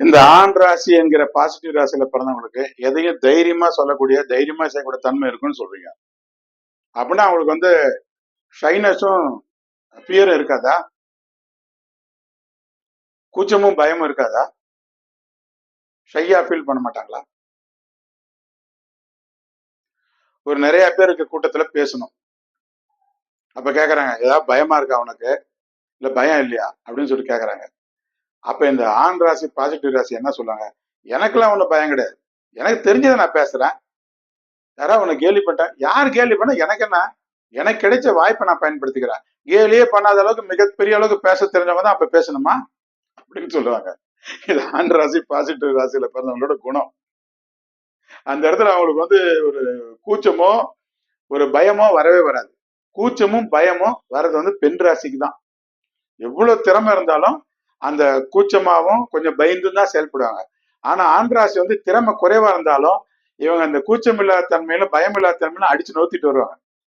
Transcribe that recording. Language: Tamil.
இந்த ஆண் ராசி என்கிற பாசிட்டிவ் ராசியில பிறந்தவங்களுக்கு எதையும் தைரியமா சொல்லக்கூடிய தைரியமா செய்யக்கூடிய தன்மை இருக்குன்னு சொல்றீங்க. அப்படின்னா அவங்களுக்கு வந்து ஷைனஸும் ஃபியரும் இருக்காதா? கூச்சமும் பயமும் இருக்காதா? ஷையா ஃபீல் பண்ண மாட்டாங்களா? ஒரு நிறைய பேர் இருக்க கூட்டத்துல பேசணும். அப்ப கேக்குறாங்க ஏதாவது பயமா இருக்கா உனக்கு? இல்ல பயம் இல்லையா? அப்படின்னு சொல்லி கேக்குறாங்க. அப்ப இந்த ஆண் ராசி பாசிட்டிவ் ராசி என்ன சொல்லுவாங்க? எனக்கெல்லாம் ஒன்றும் பயம் கிடையாது. எனக்கு தெரிஞ்சதை நான் பேசுறேன். யாராவது உன்னை கேள்விப்பட்டேன் பண்ணிட்டேன் யார் கேள்வி பண்ண எனக்கு என்ன? எனக்கு கிடைச்ச வாய்ப்பை நான் பயன்படுத்திக்கிறேன். கேலியே பண்ணாத அளவுக்கு மிகப்பெரிய அளவுக்கு பேச தெரிஞ்சவங்க தான் அப்ப பேசணுமா? அப்படின்னு சொல்லுவாங்க. இது ஆண் ராசி பாசிட்டிவ் ராசியில பிறந்தவங்களோட குணம். அந்த இடத்துல அவங்களுக்கு வந்து ஒரு கூச்சமோ ஒரு பயமோ வரவே வராது. கூச்சமும் பயமும் வர்றது வந்து பெண் ராசிக்கு தான். எவ்வளவு திறமை இருந்தாலும் அந்த கூச்சமாகவும் கொஞ்சம் பயந்து தான் செயல்படுவாங்க. ஆனா ஆண் ராசி வந்து திறமை குறைவா இருந்தாலும் இவங்க அந்த கூச்சமில்லாத தன்மையில பயம் தன்மையில அடிச்சு நோத்திட்டு வருவாங்க.